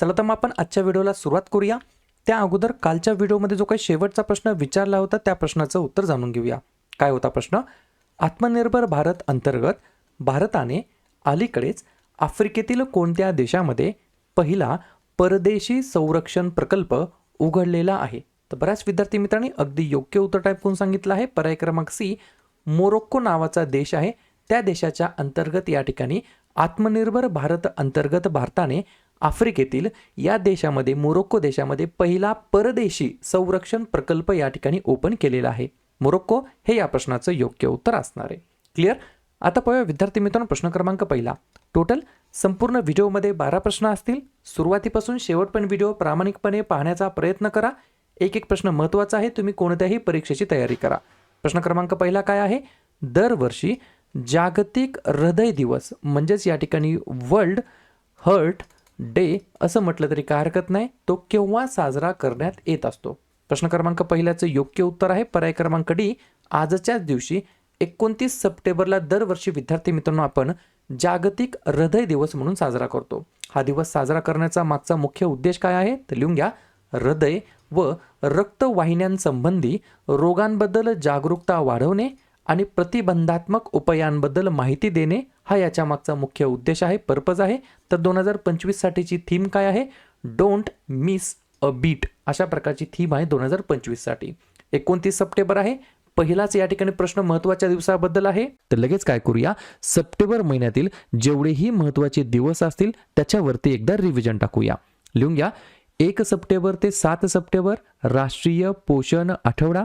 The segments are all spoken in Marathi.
चला तर मग आपण आजच्या व्हिडिओला सुरुवात करूया. त्या अगोदर कालच्या व्हिडिओमध्ये जो काही शेवटचा प्रश्न विचारला होता त्या प्रश्नाचं उत्तर जाणून घेऊया. काय होता प्रश्न? आत्मनिर्भर भारत अंतर्गत भारताने अलीकडेच आफ्रिकेतील कोणत्या देशामध्ये पहिला परदेशी संरक्षण प्रकल्प उघडलेला आहे? तर बऱ्याच विद्यार्थी मित्रांनी अगदी योग्य उत्तर टाईप करून सांगितलं आहे. पर्याय क्रमांक सी मोरोक्को नावाचा देश आहे. त्या देशाच्या अंतर्गत या ठिकाणी आत्मनिर्भर भारत अंतर्गत भारताने आफ्रिकेतील या देशामध्ये मोरोक्को देशामध्ये पहिला परदेशी संरक्षण प्रकल्प या ठिकाणी ओपन केलेला आहे. मोरोक्को हे या प्रश्नाचं योग्य उत्तर असणार आहे. क्लिअर आता पाहूया विद्यार्थी मित्रांनो प्रश्न क्रमांक पहिला. टोटल संपूर्ण व्हिडिओमध्ये बारा प्रश्न असतील. सुरुवातीपासून शेवटपर्यंत व्हिडिओ प्रामाणिकपणे पाहण्याचा प्रयत्न करा. एक एक प्रश्न महत्त्वाचा आहे तुम्ही कोणत्याही परीक्षेची तयारी करा. प्रश्न क्रमांक पहिला काय आहे? दरवर्षी जागतिक हृदय दिवस म्हणजेच या ठिकाणी वर्ल्ड हर्ट डे असं म्हटलं तरी काय हरकत नाही. तो केव्हा साजरा करण्यात येत असतो? प्रश्न क्रमांक पहिल्याचं योग्य उत्तर आहे. पर्याय क्रमांक डी आजच्याच दिवशी एकोणतीस सप्टेंबरला दरवर्षी विद्यार्थी मित्रांनो आपण जागतिक हृदय दिवस म्हणून साजरा करतो. हा दिवस साजरा करण्याचा मागचा मुख्य उद्देश काय आहे? तर लिहून घ्या. हृदय व रक्तवाहिन्यांसंबंधी रोगांबद्दल जागरूकता वाढवणे आणि प्रतिबंधात्मक उपायांबद्दल माहिती देणे हा याच्या मागचा मुख्य उद्देश आहे पर्पज आहे. तर दोन हजार पंचवीससाठीची थीम काय आहे? डोंट मिस अ बीट अशा प्रकारची थीम आहे दोन हजार पंचवीससाठी एकोणतीस सप्टेंबर आहे. पहिलाच या ठिकाणी प्रश्न महत्त्वाच्या दिवसाबद्दल आहे. तर लगेच काय करूया? सप्टेंबर महिन्यातील जेवढेही महत्त्वाचे दिवस असतील त्याच्यावरती एकदा रिव्हिजन टाकूया. लिहून घ्या. एक सप्टेंबर ते सात सप्टेंबर राष्ट्रीय पोषण आठवडा.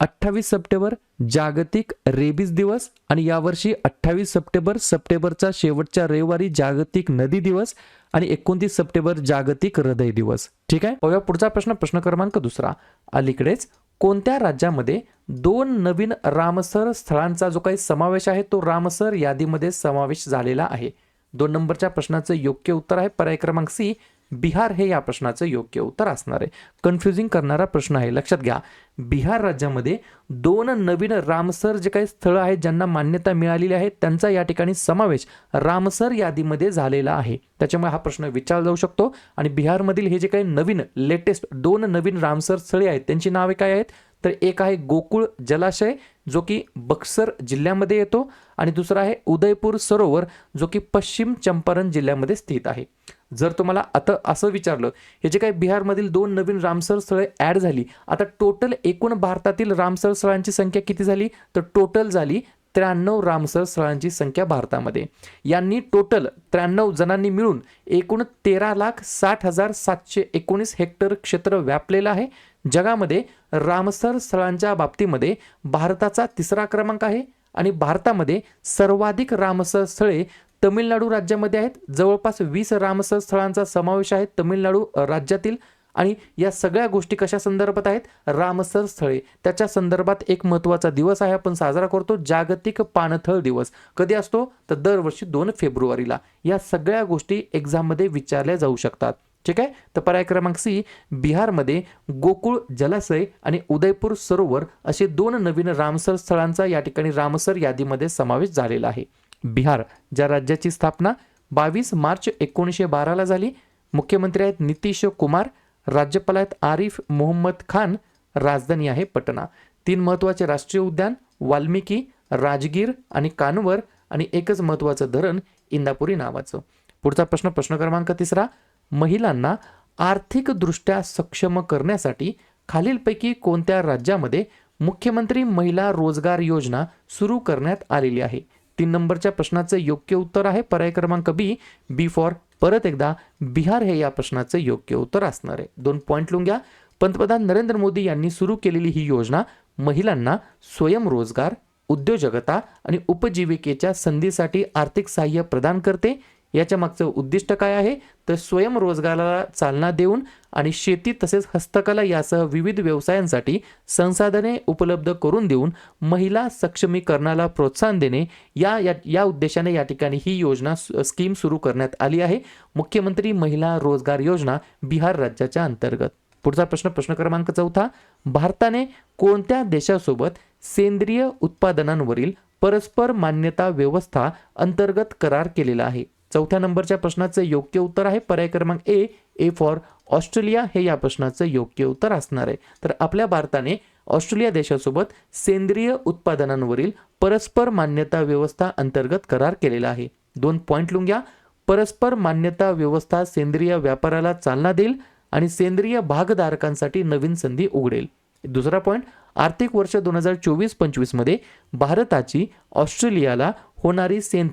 अठ्ठावीस सप्टेंबर जागतिक रेबीज दिवस आणि यावर्षी अठ्ठावीस सप्टेंबर सप्टेंबरचा शेवटच्या रविवारी जागतिक नदी दिवस आणि एकोणतीस सप्टेंबर जागतिक हृदय दिवस. ठीक आहे? पाहूया पुढचा प्रश्न प्रश्न क्रमांक दुसरा. अलीकडेच कोणत्या राज्यामध्ये दोन नवीन रामसर स्थळांचा जो काही समावेश आहे तो रामसर यादीमध्ये समावेश झालेला आहे? दोन नंबरच्या प्रश्नाचं योग्य उत्तर आहे. पर्याय क्रमांक सी बिहार हे या प्रश्नाचं योग्य उत्तर असणार आहे. कन्फ्युजिंग करणारा प्रश्न आहे. लक्षात घ्या. बिहार राज्यामध्ये दोन नवीन रामसर जे काही स्थळं आहेत ज्यांना मान्यता मिळालेली आहे त्यांचा या ठिकाणी समावेश रामसर यादीमध्ये झालेला आहे. त्याच्यामुळे हा प्रश्न विचारला जाऊ शकतो. आणि बिहारमधील हे जे काही नवीन लेटेस्ट दोन नवीन रामसर स्थळे आहेत त्यांची नावे काय आहेत? तर एक आहे गोकुळ जलाशय जो की बक्सर जिल्ह्यामध्ये येतो. आणि दुसरा आहे उदयपूर सरोवर जो की पश्चिम चंपारण जिल्ह्यामध्ये स्थित आहे. जर तुम्हाला आता असं विचारलं हे जे काही बिहारमधील दोन नवीन रामसर स्थळे ॲड झाली आता टोटल एकूण भारतातील रामसर स्थळांची संख्या किती झाली? तर टोटल झाली त्र्याण्णव रामसर स्थळांची संख्या भारतामध्ये. यांनी टोटल त्र्याण्णव जणांनी मिळून एकूण तेरा लाख साठ हजार सातशे एकोणीस हेक्टर क्षेत्र व्यापलेलं आहे. जगामध्ये रामसर स्थळांच्या बाबतीमध्ये भारताचा तिसरा क्रमांक आहे आणि भारतामध्ये सर्वाधिक रामसर स्थळे तमिळनाडू राज्यामध्ये आहेत. जवळपास वीस रामसर स्थळांचा समावेश आहे तमिळनाडू राज्यातील आणि या सगळ्या गोष्टी कशा संदर्भात आहेत? रामसर स्थळे. त्याच्या संदर्भात एक महत्त्वाचा दिवस आहे. आपण साजरा करतो जागतिक पाणथळ दिवस. कधी असतो? तर दरवर्षी दोन फेब्रुवारीला. या सगळ्या गोष्टी एक्झाममध्ये विचारल्या जाऊ शकतात. ठीक आहे? तर पर्याय क्रमांक सी बिहारमध्ये गोकुळ जलाशय आणि उदयपूर सरोवर असे दोन नवीन रामसर स्थळांचा या ठिकाणी रामसर यादीमध्ये समावेश झालेला आहे. बिहार ज्या राज्याची स्थापना बावीस मार्च एकोणीसशे बाराला झाली मुख्यमंत्री आहेत नितीश कुमार राज्यपाल आहेत आरिफ मोहम्मद खान राजधानी आहे पटना. तीन महत्त्वाचे राष्ट्रीय उद्यान वाल्मिकी राजगीर आणि कानवर आणि एकच महत्त्वाचं धरण इंदापुरी नावाचं. पुढचा प्रश्न प्रश्न क्रमांक तिसरा महिलांना आर्थिकदृष्ट्या सक्षम करण्यासाठी खालीलपैकी कोणत्या राज्यामध्ये मुख्यमंत्री महिला रोजगार योजना सुरू करण्यात आलेली आहे? तीन नंबरच्या प्रश्नाचं योग्य उत्तर आहे. पर्याय क्रमांक बी बी फॉर परत एकदा बिहार हे या प्रश्नाचं योग्य उत्तर असणार आहे. दोन पॉईंट लिहून घ्या. पंतप्रधान नरेंद्र मोदी यांनी सुरू केलेली ही योजना महिलांना स्वयंरोजगार उद्योजकता आणि उपजीविकेच्या संधीसाठी आर्थिक सहाय्य प्रदान करते. याच्या मागचं उद्दिष्ट काय आहे? तर स्वयंरोजगाराला चालना देऊन आणि शेती तसेच हस्तकला यासह विविध व्यवसायांसाठी संसाधने उपलब्ध करून देऊन महिला सक्षमीकरणाला प्रोत्साहन देणे या या या उद्देशाने या ठिकाणी ही योजना स्कीम सुरू करण्यात आली आहे. मुख्यमंत्री महिला रोजगार योजना बिहार राज्याच्या अंतर्गत. पुढचा प्रश्न प्रश्न क्रमांक चौथा. भारताने कोणत्या देशासोबत सेंद्रिय उत्पादनांवरील परस्पर मान्यता व्यवस्था अंतर्गत करार केलेला आहे? चौथ्या नंबरच्या प्रश्नाचं योग्य उत्तर आहे. पर्याय क्रमांक ए ए फॉर ऑस्ट्रेलिया. हे या प्रश्नाचं योग्य उत्तर असणार आहे. तर आपल्या भारताने ऑस्ट्रेलिया देशासोबत सेंद्रिय उत्पादनांवरील परस्पर मान्यता व्यवस्था अंतर्गत करार केलेला आहे. दोन पॉईंट लिहून घ्या परस्पर मान्यता व्यवस्था सेंद्रिय व्यापाराला चालना देईल आणि सेंद्रिय भागधारकांसाठी नवीन संधी उघडेल. दुसरा पॉईंट आर्थिक वर्ष दोन हजार चोवीस पंचवीसमध्ये भारताची ऑस्ट्रेलियाला होणारी सेंद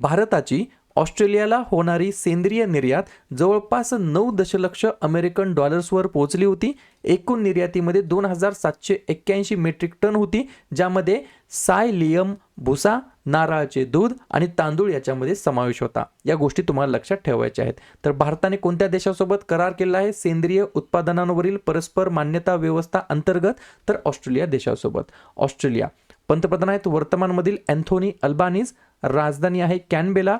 भारताची ऑस्ट्रेलियाला होणारी सेंद्रिय निर्यात जवळपास नऊ दशलक्ष अमेरिकन डॉलर्सवर पोहोचली होती. एकूण निर्यातीमध्ये दोन हजार सातशे एक्क्याऐंशी मेट्रिक टन होती ज्यामध्ये सायलियम भुसा नारळाचे दूध आणि तांदूळ याच्यामध्ये समावेश होता. या गोष्टी तुम्हाला लक्षात ठेवायच्या आहेत. तर भारताने कोणत्या देशासोबत करार केला आहे? सेंद्रिय उत्पादनांवरील परस्पर मान्यता व्यवस्था अंतर्गत तर ऑस्ट्रेलिया देशासोबत. ऑस्ट्रेलिया. पंतप्रधान आहेत वर्तमानमधील अँथोनी अल्बानीज राजधानी आहे कॅनबेला.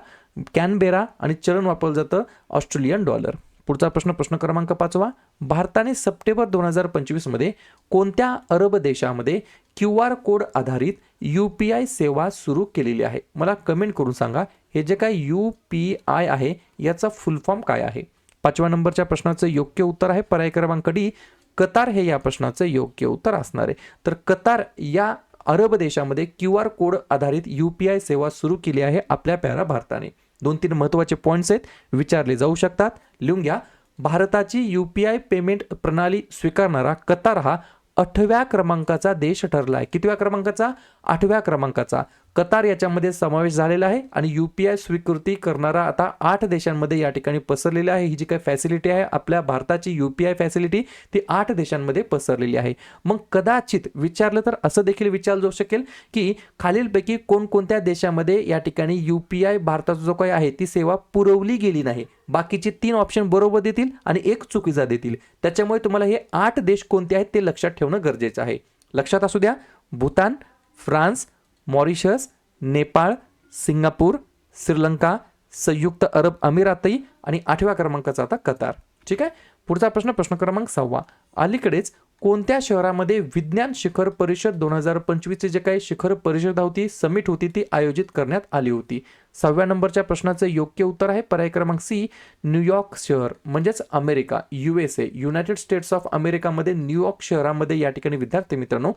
कॅनबेरा आणि चलन वापरलं जातं ऑस्ट्रेलियन डॉलर. पुढचा प्रश्न प्रश्न क्रमांक पाचवा. भारताने सप्टेंबर दोन हजार पंचवीसमध्ये कोणत्या अरब देशामध्ये क्यू आर कोड आधारित यू पी आय सेवा सुरू केलेली आहे? मला कमेंट करून सांगा हे जे काय यू पी आय आहे याचा फुल फॉर्म काय आहे? पाचव्या नंबरच्या प्रश्नाचं योग्य उत्तर आहे पर्याय क्रमांक डी. कतार हे या प्रश्नाचं योग्य उत्तर असणार आहे. तर कतार या अरब देशामध्ये क्यू आर कोड आधारित यू पी आय सेवा सुरू केली आहे आपल्या प्यारा भारताने. दोन तीन महत्त्वाचे पॉईंट्स आहेत विचारले जाऊ शकतात. लिहून घ्या. भारताची यू पी आय पेमेंट प्रणाली स्वीकारणारा कतार हा आठव्या क्रमांकाचा देश ठरला आहे कितव्या क्रमांकाचा? आठव्या क्रमांकाचा. कतार याच्यामध्ये समावेश झालेला आहे आणि यू पी आय स्वीकृती करणारा आता आठ देशांमध्ये या ठिकाणी पसरलेली आहे. ही जी काही फॅसिलिटी आहे आपल्या भारताची यू पी आय फॅसिलिटी ती आठ देशांमध्ये पसरलेली आहे. मग कदाचित विचारलं तर असं देखील विचारलं जाऊ शकेल की खालीलपैकी कोणकोणत्या देशामध्ये या ठिकाणी यू पी आय भारताचा जो काही आहे ती सेवा पुरवली गेली नाही? बाकीचे तीन ऑप्शन बरोबर देतील आणि एक चुकीचा देतील. त्याच्यामुळे तुम्हाला हे आठ देश कोणते आहेत ते लक्षात ठेवणं गरजेचं आहे. लक्षात असू द्या Bhutan France Mauritius Nepal Singapore Sri Lanka संयुक्त अरब अमिरातई आणि आठव्या क्रमांकाचा आता कतार. ठीक आहे? पुढचा प्रश्न प्रश्न क्रमांक सहावा अलीकडेच कोणत्या शहरामध्ये विज्ञान शिखर परिषद दोन हजार पंचवीसचे जे काही शिखर परिषद होती समिट होती ती आयोजित करण्यात आली होती? सहाव्या नंबरच्या प्रश्नाचं योग्य उत्तर आहे पर्याय क्रमांक सी न्यूयॉर्क शहर म्हणजेच America U S A United States of अमेरिकामध्ये New York शहरामध्ये या ठिकाणी विद्यार्थी मित्रांनो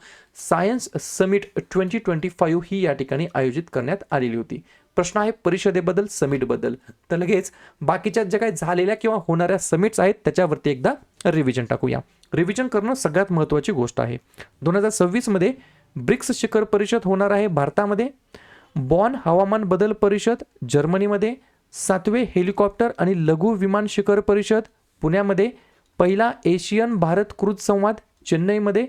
science summit twenty twenty five ही या ठिकाणी आयोजित करण्यात आलेली होती. प्रश्न आहे परिषदेबद्दल समिटबद्दल. तर लगेच बाकीच्या ज्या काही झालेल्या किंवा होणाऱ्या समिट्स आहेत त्याच्यावरती एकदा रिव्हिजन टाकूया. रिव्हिजन करणं सगळ्यात महत्त्वाची गोष्ट आहे. दोन हजार सव्वीसमध्ये ब्रिक्स शिखर परिषद होणार आहे भारतामध्ये. बॉन हवामान बदल परिषद जर्मनीमध्ये. सातवे हेलिकॉप्टर आणि लघु विमान शिखर परिषद पुण्यामध्ये. पहिला एशियन भारत क्रूज संवाद चेन्नईमध्ये.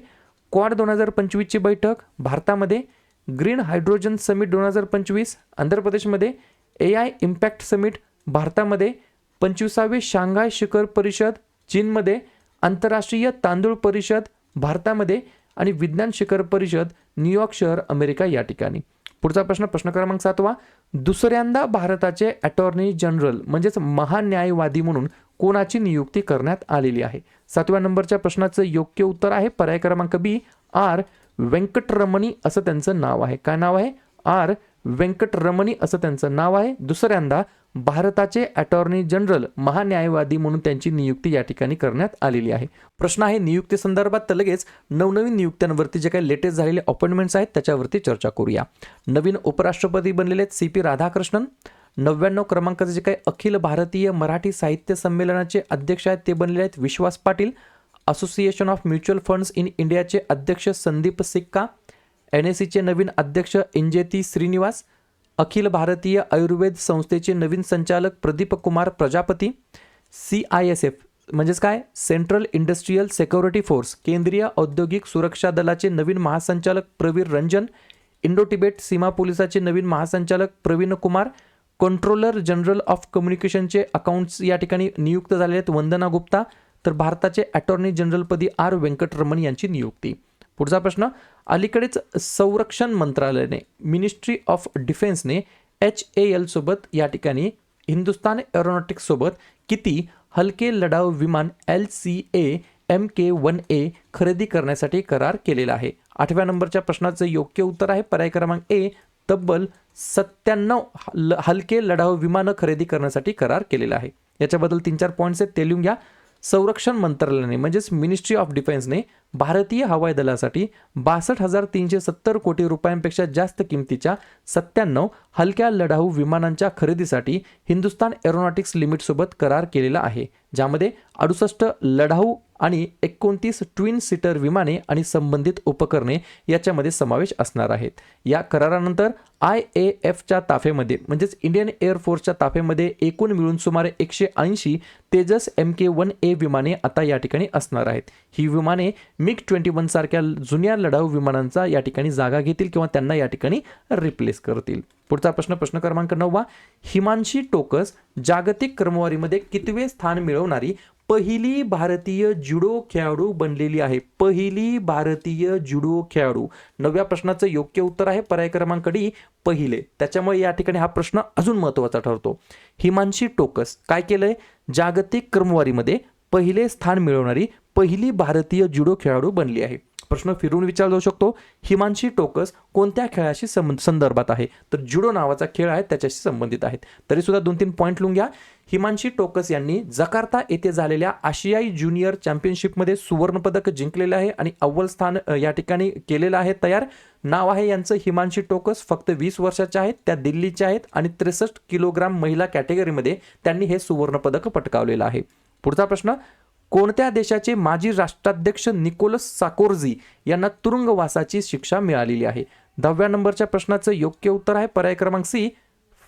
क्वाड दोन हजार पंचवीसची बैठक भारतामध्ये. ग्रीन हायड्रोजन समिट दोन हजार पंचवीस आंध्र प्रदेशमध्ये. ए आय इम्पॅक्ट समिट भारतामध्ये. पंचवीसावे शांघाय शिखर परिषद चीनमध्ये. आंतरराष्ट्रीय तांदूळ परिषद भारतामध्ये आणि विज्ञान शिखर परिषद न्यूयॉर्क शहर अमेरिका या ठिकाणी. पुढचा प्रश्न प्रश्न क्रमांक सातवा. दुसऱ्यांदा भारताचे अटॉर्नी जनरल म्हणजेच महान्यायवादी म्हणून कोणाची नियुक्ती करण्यात आलेली आहे? सातव्या नंबरच्या प्रश्नाचं योग्य उत्तर आहे पर्याय क्रमांक बी आर व्यंकटरमणी असं त्यांचं नाव आहे. काय नाव आहे? आर व्यंकटरमणी असं त्यांचं नाव आहे. दुसऱ्यांदा भारताचे अटॉर्नी जनरल महान्यायवादी म्हणून त्यांची नियुक्ती या ठिकाणी करण्यात आलेली आहे. प्रश्न आहे नियुक्ती संदर्भात तर लगेच नवनवीन नियुक्त्यांवरती जे काही लेटेस्ट झालेले अपॉइंटमेंट्स आहेत त्याच्यावरती चर्चा करूया. नवीन उपराष्ट्रपती बनलेले आहेत सी पी राधाकृष्णन. नव्याण्णव क्रमांकाचे जे काही अखिल भारतीय मराठी साहित्य संमेलनाचे अध्यक्ष आहेत ते बनलेले आहेत Vishwas Patil. Association of mutual funds in इंडियाचे अध्यक्ष संदीप सिक्का. एन एस सीचे नवीन अध्यक्ष इंजेती श्रीनिवास. अखिल भारतीय आयुर्वेद संस्थेचे नवीन संचालक Pradeep Kumar Prajapati C I S F म्हणजेच काय? सेंट्रल इंडस्ट्रीयल सेक्युरिटी फोर्स केंद्रीय औद्योगिक सुरक्षा दलाचे नवीन महासंचालक प्रवीर रंजन इंडो तिबेट सीमा पोलिसाचे नवीन महासंचालक Praveen Kumar controller general of कम्युनिकेशनचे अकाउंट्स या ठिकाणी नियुक्त झालेले आहेत वंदना गुप्ता तर भारताचे अटॉर्नी जनरलपदी आर व्यंकटरमण यांची नियुक्ती. पुढचा प्रश्न अलीकडेच संरक्षण मंत्रालयाने मिनिस्ट्री ऑफ डिफेन्सने एच ए एल सोबत या ठिकाणी हिंदुस्तान एरोनॉटिक्स सोबत किती हलके लढाऊ विमान L C A M K one A खरेदी करण्यासाठी करार केलेला आहे? आठव्या नंबरच्या प्रश्नाचं योग्य उत्तर आहे. पर्याय क्रमांक ए तब्बल सत्त्याण्णव ल हलके लढाऊ विमानं खरेदी करण्यासाठी करार केलेला आहे. याच्याबद्दल तीन चार पॉईंट्स आहेत ते लिहून घ्या. संरक्षण मंत्रालयाने म्हणजेच मिनिस्ट्री ऑफ डिफेन्सने भारतीय हवाई दलासाठी बासष्ट हजार तीनशे सत्तर कोटी रुपयांपेक्षा जास्त किमतीच्या सत्त्याण्णव हलक्या लढाऊ विमानांच्या खरेदीसाठी हिंदुस्तान एरोनॉटिक्स लिमिटसोबत करार केलेला आहे ज्यामध्ये अडुसष्ट लढाऊ आणि एकोणतीस ट्विन सीटर विमाने आणि संबंधित उपकरणे याच्यामध्ये समावेश असणार आहेत. या करारानंतर आय ए एफच्या ताफेमध्ये म्हणजेच इंडियन एअरफोर्सच्या ताफेमध्ये एकूण मिळून सुमारे एकशे ऐंशी Tejas M K one A विमाने आता या ठिकाणी असणार आहेत. ही विमाने मिग ट्वेंटी वन सारख्या जुन्या लढाऊ विमानांचा या ठिकाणी जागा घेतील किंवा त्यांना या ठिकाणी रिप्लेस करतील. पुढचा प्रश्न प्रश्न क्रमांक नववा. हिमांशी टोकस जागतिक क्रमवारीमध्ये कितवे स्थान मिळवणारी पहिली भारतीय जुडो खेळाडू बनलेली आहे? पहिली भारतीय जुडो खेळाडू. नवव्या प्रश्नाचं योग्य उत्तर आहे पर्याय क्रमांक डी पहिले. त्याच्यामुळे या ठिकाणी हा प्रश्न अजून महत्त्वाचा ठरतो. हिमांशी टोकस काय केलंय? जागतिक क्रमवारीमध्ये पहिले स्थान मिळवणारी पहिली भारतीय जुडो खेळाडू बनली आहे. प्रश्न फिरून विचारला जाऊ शकतो हिमांशी टोकस कोणत्या खेळाशी संदर्भात आहे? तर जुडो नावाचा खेळ आहे त्याच्याशी संबंधित आहेत. तरी सुद्धा दोन तीन पॉईंट लिहून घ्या. हिमांशी टोकस यांनी जकार्ता येथे झालेल्या आशियाई ज्युनियर चॅम्पियनशिपमध्ये सुवर्णपदक जिंकलेलं आहे आणि अव्वल स्थान या ठिकाणी केलेलं आहे तयार. नाव आहे यांचं हिमांशी टोकस फक्त वीस वर्षाच्या आहेत त्या दिल्लीच्या आहेत आणि त्रेसष्ट किलोग्राम महिला कॅटेगरीमध्ये त्यांनी हे सुवर्णपदक पटकावलेलं आहे. पुढचा प्रश्न कोणत्या देशाचे माजी राष्ट्राध्यक्ष निकोलस साकोर्झी यांना तुरुंगवासाची शिक्षा मिळालेली आहे? दहाव्या नंबरच्या प्रश्नाचं योग्य उत्तर आहे पर्याय क्रमांक सी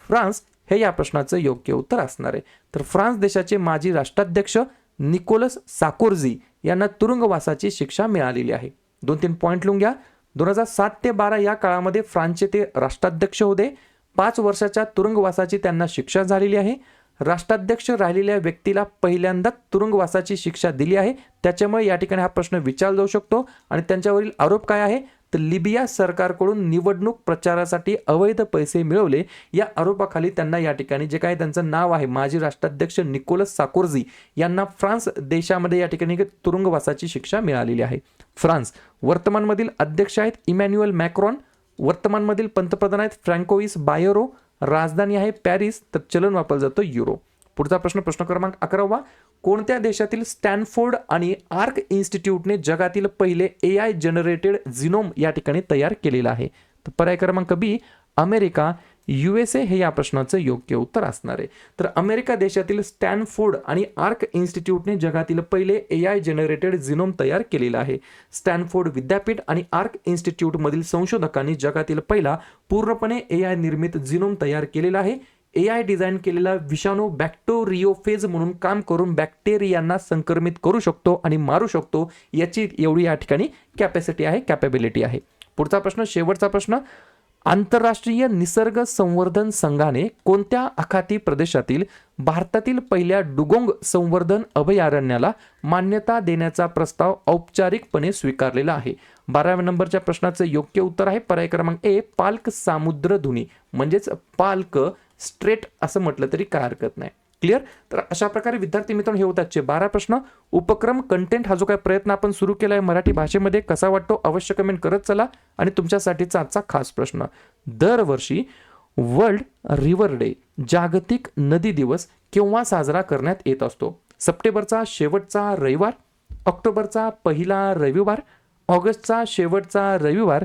फ्रान्स. हे या प्रश्नाचं योग्य उत्तर असणार आहे. तर फ्रान्स देशाचे माजी राष्ट्राध्यक्ष निकोलस साकोर्झी यांना तुरुंगवासाची शिक्षा मिळालेली आहे. दोन तीन पॉईंट लिहून घ्या. दोन हजार सात ते बारा या काळामध्ये फ्रान्सचे ते राष्ट्राध्यक्ष होते. पाच वर्षाच्या तुरुंगवासाची त्यांना शिक्षा झालेली आहे. राष्ट्राध्यक्ष राहिलेल्या व्यक्तीला पहिल्यांदा तुरुंगवासाची शिक्षा दिली आहे. त्याच्यामुळे या ठिकाणी हा प्रश्न विचारला जाऊ शकतो. आणि त्यांच्यावरील आरोप काय आहे? तर लिबिया सरकारकडून निवडणूक प्रचारासाठी अवैध पैसे मिळवले. या आरोपाखाली त्यांना या ठिकाणी जे काय त्यांचं नाव आहे माजी राष्ट्राध्यक्ष निकोलस साकोर्झी यांना फ्रान्स देशामध्ये या ठिकाणी तुरुंगवासाची शिक्षा मिळालेली आहे. फ्रान्स वर्तमानमधील अध्यक्ष आहेत इमॅन्युअल मॅक्रॉन. वर्तमानमधील पंतप्रधान आहेत फ्रँकोइस बायरो. राजधानी आहे पॅरिस तर चलन वापरलं जातं युरो पुढचा प्रश्न प्रश्न क्रमांक अकरावा. कोणत्या देशातील स्टॅनफोर्ड आणि आर्क इन्स्टिट्यूटने जगातील पहिले ए आय जनरेटेड झिनोम या ठिकाणी तयार केलेला आहे? तर पर्याय क्रमांक B America. U S A हे या प्रश्नाचं योग्य उत्तर असणार आहे. तर अमेरिका देशातील स्टॅनफोर्ड आणि आर्क इन्स्टिट्यूटने जगातील पहिले ए आय जनरेटेड झिनोम तयार केलेला आहे. स्टॅनफोर्ड विद्यापीठ आणि आर्क इन्स्टिट्यूटमधील संशोधकांनी जगातील पहिला पूर्णपणे ए आय निर्मित झिनोम तयार केलेला आहे. ए आय डिझाईन केलेला विषाणू बॅक्टोरिओफेज म्हणून काम करून बॅक्टेरियांना संक्रमित करू शकतो आणि मारू शकतो याची एवढी या ठिकाणी कॅपॅसिटी आहे कॅपेबिलिटी आहे. पुढचा प्रश्न शेवटचा प्रश्न आंतरराष्ट्रीय निसर्ग संवर्धन संघाने कोणत्या आखाती प्रदेशातील भारतातील पहिल्या डुगोंग संवर्धन अभयारण्याला मान्यता देण्याचा प्रस्ताव औपचारिकपणे स्वीकारलेला आहे? बाराव्या नंबरच्या प्रश्नाचं योग्य उत्तर आहे पर्याय क्रमांक ए पाल्क सामुद्रधुनी म्हणजेच पाल्क स्ट्रेट असं म्हटलं तरी काय हरकत नाही. क्लिअर? तर अशा प्रकारे विद्यार्थी मित्रांनो हे होतात आजचे बारा प्रश्न. उपक्रम कंटेंट हा जो काही प्रयत्न आपण सुरू केला आहे मराठी भाषेमध्ये कसा वाटतो अवश्य कमेंट करत चला. आणि तुमच्यासाठीचा आजचा खास प्रश्न. दरवर्षी वर्ल्ड रिव्हर डे जागतिक नदी दिवस केव्हा साजरा करण्यात येत असतो? सप्टेंबरचा शेवटचा रविवार ऑक्टोबरचा पहिला रविवार ऑगस्टचा शेवटचा रविवार